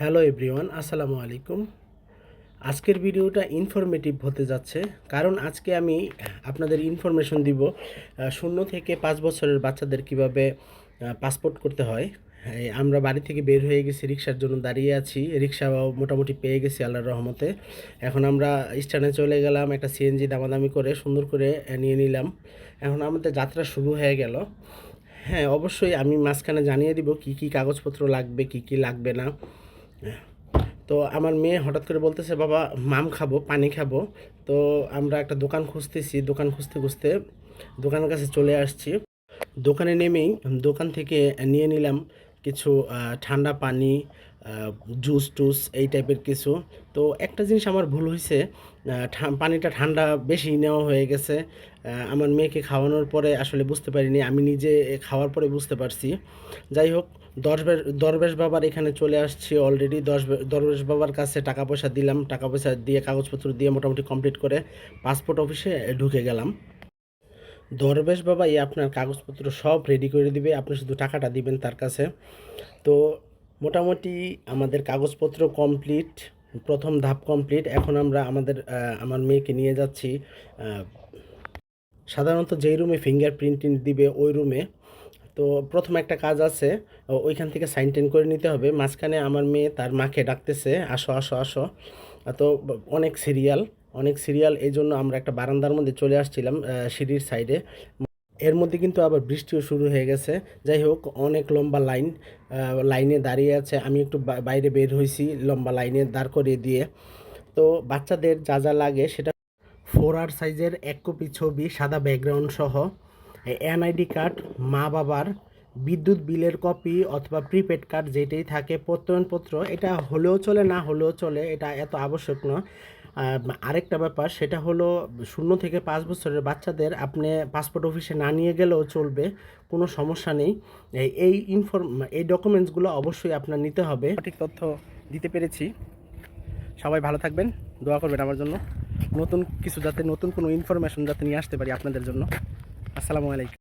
Hello everyone, আসসালামু আলাইকুম। আজকের ভিডিওটা ইনফরমেটিভ হতে যাচ্ছে, কারণ আজকে আমি আপনাদের ইনফরমেশন দিব শূন্য থেকে পাঁচ বছরের বাচ্চাদের কীভাবে পাসপোর্ট করতে হয়। আমরা বাড়ি থেকে বের হয়ে গেছি, রিক্সার জন্য দাঁড়িয়ে আছি রিক্সা মোটামুটি পেয়ে গেছি আল্লাহর রহমতে। এখন আমরা স্ট্যান্ডে চলে গেলাম, একটা সিএনজি দামাদামি করে, সুন্দর করে নিয়ে নিলাম। এখন আমাদের যাত্রা শুরু হয়ে গেল। হ্যাঁ অবশ্যই আমি মাঝখানে জানিয়ে দিব কি কি কাগজপত্র লাগবে, কি কি লাগবে না। তো আমার মেয়ে হঠাৎ করে বলতেছে, বাবা, মাম খাব, পানি খাব। তো আমরা একটা দোকান খুঁজতেছি। দোকান খুঁজতে খুঁজতে দোকানের কাছে চলে আসছি। দোকানে নেমেই দোকান থেকে নিয়ে নিলাম কিছু ঠান্ডা পানি জুস টুস এই টাইপের কিছু। তো একটা জিনিস আমার ভুল হয়েছে পানিটা ঠান্ডা বেশি নেওয়া হয়ে গেছে। আমার মেয়েকে খাওয়ানোর পরে আসলে বুঝতে পারিনি, আমি নিজে খাওয়ার পরে বুঝতে পারছি। যাই হোক, দরবেশ দরবেশ বাবার এখানে চলে আসছি অলরেডি দশ দরবেশ বাবার কাছে টাকা পয়সা দিলাম, টাকা পয়সা দিয়ে কাগজপত্র দিয়ে মোটামুটি কমপ্লিট করে পাসপোর্ট অফিসে ঢুকে গেলাম। দরবেশ বাবা এই আপনার কাগজপত্র সব রেডি করে দিবে, আপনি শুধু টাকাটা দিবেন তার কাছে। তো মোটামুটি আমাদের কাগজপত্র কমপ্লিট প্রথম ধাপ কমপ্লিট এখন আমরা আমাদের আমার মেয়েকে নিয়ে যাচ্ছি সাধারণত যেই রুমে ফিঙ্গার ফিঙ্গারপ্রিন্টিং দিবে, ওই রুমে তো প্রথম একটা কাজ আছে ওইখান থেকে সাইন টেন করে নিতে হবে। মাঝখানে আমার মেয়ে তার মাকে ডাকতেছে, আসো আসো আসো। তো অনেক সিরিয়াল অনেক সিরিয়াল এই জন্য আমরা একটা বারান্দার মধ্যে চলে আসছিলাম সিঁড়ির সাইডে এর মধ্যে কিন্তু আবার বৃষ্টিও শুরু হয়ে গেছে। যাই হোক, অনেক লম্বা লাইন লাইনে দাঁড়িয়ে আছে। আমি একটু বাইরে বের হয়েছি লম্বা লাইনে দাঁড় করিয়ে দিয়ে। তো বাচ্চাদের যা যা লাগে সেটা ফোর আর সাইজের এক কপি ছবি, সাদা ব্যাকগ্রাউন্ড সহ। এনআইডি কার্ড, মা বাবার, বিদ্যুৎ বিলের কপি অথবা প্রিপেড কার্ড যেটাই থাকে, প্রত্যয়নপত্র। এটা হলেও চলে, না হলেও চলে, এটা এত আবশ্যক নয়। আরেকটা ব্যাপার, সেটা হলো শূন্য থেকে পাঁচ বছরের বাচ্চাদের আপনি পাসপোর্ট অফিসে না নিয়ে গেলেও চলবে, কোনো সমস্যা নেই। এই- ইনফর্ম এই ডকুমেন্টসগুলো অবশ্যই আপনার নিতে হবে। সঠিক তথ্য দিতে পেরেছি। সবাই ভালো থাকবেন, দোয়া করবেন আমার জন্য। নতুন কিছু যাতে, নতুন কোনো ইনফরমেশন যাতে নিয়ে আসতে পারি আপনাদের জন্য। আসসালামু আলাইকুম।